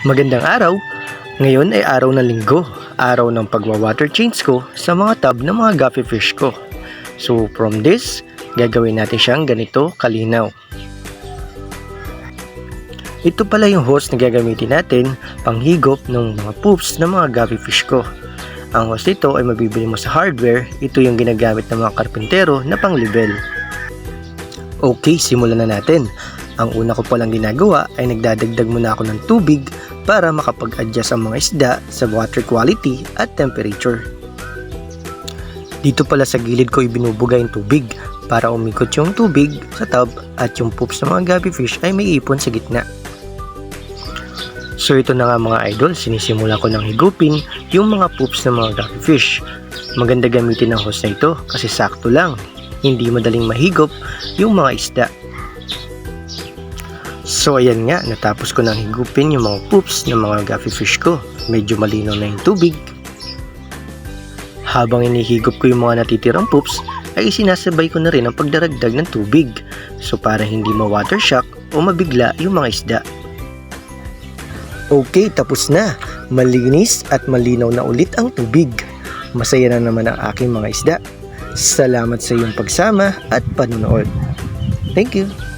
Magandang araw! Ngayon ay araw ng linggo, araw ng pagwa-water change ko sa mga tub ng mga guppy fish ko. So from this, gagawin natin siyang ganito kalinaw. Ito pala yung hose na gagamitin natin panghigop ng mga poops ng mga guppy fish ko. Ang hose nito ay mabibili mo sa hardware, ito yung ginagamit ng mga karpintero na pang-level. Okay, simulan na natin. Ang una ko palang ginagawa ay nagdadagdag muna ako ng tubig para makapag-adjust ang mga isda sa water quality at temperature. Dito pala sa gilid ko ibinubuga yung tubig para umikot yung tubig sa tub at yung poops ng mga guppy fish ay may ipon sa gitna. So ito na nga mga idol, sinisimula ko ng higupin yung mga poops ng mga guppy fish. Maganda gamitin ang hose na ito kasi sakto lang, hindi madaling mahigop yung mga isda. So ayan nga, natapos ko nang higupin yung mga poops ng mga guppy fish ko. Medyo malinaw na yung tubig. Habang inihigop ko yung mga natitirang poops, ay sinasabay ko na rin ang pagdaragdag ng tubig. So para hindi ma-water shock o mabigla yung mga isda. Okay, tapos na. Malinis at malinaw na ulit ang tubig. Masaya na naman ang aking mga isda. Salamat sa iyong pagsama at panunood. Thank you.